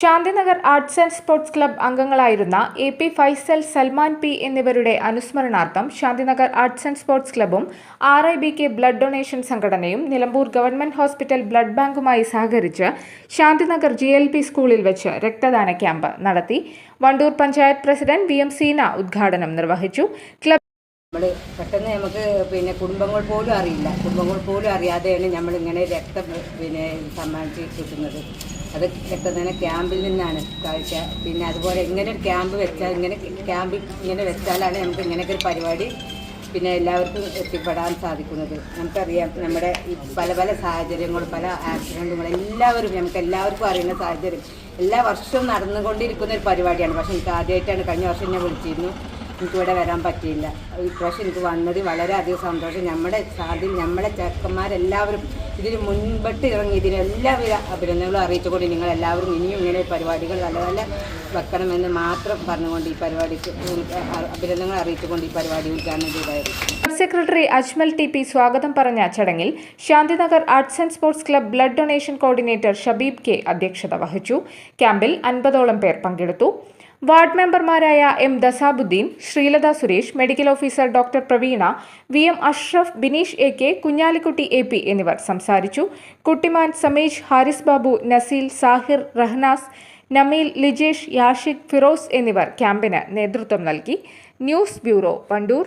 Shanthinagar arts and sports club അംഗങ്ങളായിരുന്ന A P Faisal Salman P എന്നിവരുടെ അനുസ്മരണാർത്ഥം Shanthinagar arts and sports ക്ലബ്ബും R I B K blood donation സംഘടനയും Nilambur government hospital blood ബാങ്കുമായി സഹകരിച്ച് Shanthinagar G L P സ്കൂളിൽ വെച്ച് രക്തദാന camp നടത്തി. Wandoor panchayat president V M Seena ഉദ്ഘാടനം നിർവഹിച്ചു. ക്ലബ് നമ്മൾ പെട്ടെന്ന് നമുക്ക് പിന്നെ കുടുംബങ്ങൾ പോലും അറിയില്ല. കുടുംബങ്ങൾ പോലും അറിയാതെയാണ് നമ്മൾ ഇങ്ങനെ രക്തം പിന്നെ സമ്മാനിച്ച് കിട്ടുന്നത് അത് രക്തദാന ക്യാമ്പിൽ നിന്നാണ് കാഴ്ച. പിന്നെ അതുപോലെ ഇങ്ങനെ ഒരു ക്യാമ്പ് വെച്ചാൽ ഇങ്ങനെ ക്യാമ്പ് ഇങ്ങനെ വെച്ചാലാണ് നമുക്ക് ഇങ്ങനെയൊക്കെ ഒരു പരിപാടി പിന്നെ എല്ലാവർക്കും എത്തിപ്പെടാൻ സാധിക്കുന്നത്. നമുക്കറിയാം നമ്മുടെ ഈ പല പല സാഹചര്യങ്ങളും പല ആക്സിഡന്റുകളും എല്ലാവരും നമുക്ക് എല്ലാവർക്കും അറിയുന്ന സാഹചര്യം. എല്ലാ വർഷവും നടന്നുകൊണ്ടിരിക്കുന്ന ഒരു പരിപാടിയാണ്. പക്ഷേ എനിക്ക് ആദ്യമായിട്ടാണ് കഴിഞ്ഞ വർഷം ഞാൻ വിളിച്ചിരുന്നു. എനിക്കിവിടെ വരാൻ പറ്റിയില്ല. ഇപ്രാവശ്യം എനിക്ക് വന്നത് വളരെയധികം സന്തോഷം. നമ്മുടെ സാധ്യം നമ്മളെ ചെക്കന്മാരെല്ലാവരും ഇതിന് മുൻപട്ട് ഇറങ്ങി ഇതിന് എല്ലാവിധ അഭിനന്ദനങ്ങളും അറിയിച്ചുകൊണ്ട് നിങ്ങൾ എല്ലാവരും ഇനിയും ഇങ്ങനെ പരിപാടികൾ നല്ല നല്ല വെക്കണമെന്ന് മാത്രം പറഞ്ഞുകൊണ്ട് ഈ പരിപാടിക്ക് അഭിനന്ദനങ്ങൾ അറിയിച്ചുകൊണ്ട് ഈ പരിപാടി ഉദ്ഘാടനം ചെയ്തായിരുന്നു. സെക്രട്ടറി അജ്മൽ ടി പി സ്വാഗതം പറഞ്ഞ ചടങ്ങിൽ Shanthinagar arts and sports club blood donation coordinator Shabeeb K അധ്യക്ഷത വഹിച്ചു. ക്യാമ്പിൽ അൻപതോളം പേർ പങ്കെടുത്തു. വാർഡ് മെമ്പർമാരായ M Dasabuddin Sreelatha Suresh medical officer doctor Praveena V M Ashraf Bineesh A K Kunhalikutty A P എന്നിവർ സംസാരിച്ചു. കുട്ടിമാൻ സമീഷ് ഹാരിസ് ബാബു നസീൽ സാഹിർ റഹ്നാസ് നമീൽ ലിജേഷ് യാഷിഖ് ഫിറോസ് എന്നിവർ ക്യാമ്പിന് നേതൃത്വം നൽകി. News bureau Wandoor.